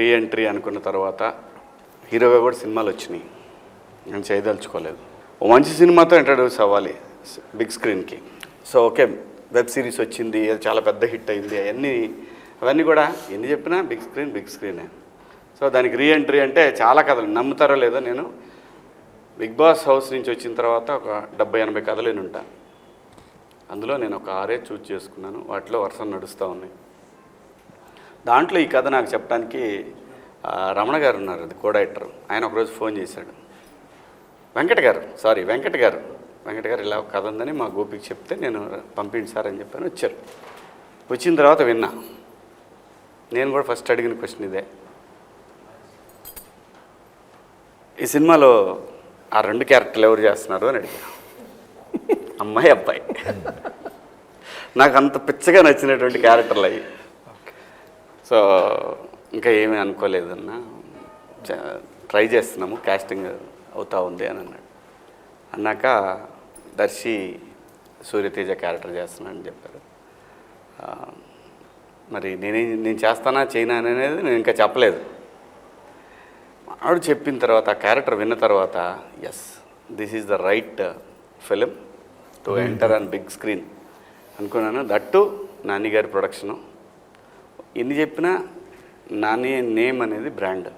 Reentry అనుకున్న తర్వాత హీరోగా కూడా సినిమాలు వచ్చినాయి. నేను చేయదలుచుకోలేదు. ఓ మంచి సినిమాతో ఇంట్రడ్యూస్ అవ్వాలి బిగ్ స్క్రీన్కి. సో ఓకే వెబ్ సిరీస్ వచ్చింది అది చాలా పెద్ద హిట్ అయింది అవన్నీ అవన్నీ కూడా ఎన్ని చెప్పినా బిగ్ స్క్రీన్ బిగ్ స్క్రీనే. సో దానికి రీ ఎంట్రీ అంటే చాలా కథలు నమ్ముతారో లేదో నేను బిగ్ బాస్ హౌస్ నుంచి వచ్చిన తర్వాత ఒక డెబ్బై ఎనభై కథలు నేను ఉంటాను అందులో నేను ఒక ఆరే చూజ్ చేసుకున్నాను వాటిలో వరుస నడుస్తూ ఉన్నాయి. దాంట్లో ఈ కథ నాకు చెప్పడానికి రమణ గారు ఉన్నారు అది కోడైటర్ ఆయన ఒకరోజు ఫోన్ చేశాడు. వెంకట గారు సారీ వెంకట గారు. వెంకట గారు ఇలా కథ ఉందని మా గోపికి చెప్తే నేను పంపిండి సార్ అని చెప్పాను వచ్చారు. వచ్చిన తర్వాత విన్నా. నేను కూడా ఫస్ట్ అడిగిన క్వశ్చన్ ఇదే. ఈ సినిమాలో ఆ రెండు క్యారెక్టర్లు ఎవరు చేస్తున్నారు అని అడిగా. అమ్మాయి అబ్బాయి. నాకు అంత పిచ్చగా నచ్చినటువంటి క్యారెక్టర్లు అయ్యి. సో ఇంకా ఏమీ అనుకోలేదన్న. ట్రై చేస్తున్నాము కాస్టింగ్ అవుతా ఉంది అని అన్నాడు. అన్నాక దర్శి సూర్యతేజ క్యారెక్టర్ చేస్తున్నానని చెప్పారు. ఆ, మరి నేనే నేను చేస్తానా చేయనా అనేది నేను ఇంకా చెప్పలేదు. ఆవిడ చెప్పిన తర్వాత ఆ క్యారెక్టర్ విన్న తర్వాత yes this is the right film to enter on big screen అనుకున్నాను. దట్టు నాని గారి ప్రొడక్షను ఎన్ని చెప్పినా నాని నేమ్ అనేది బ్రాండ్.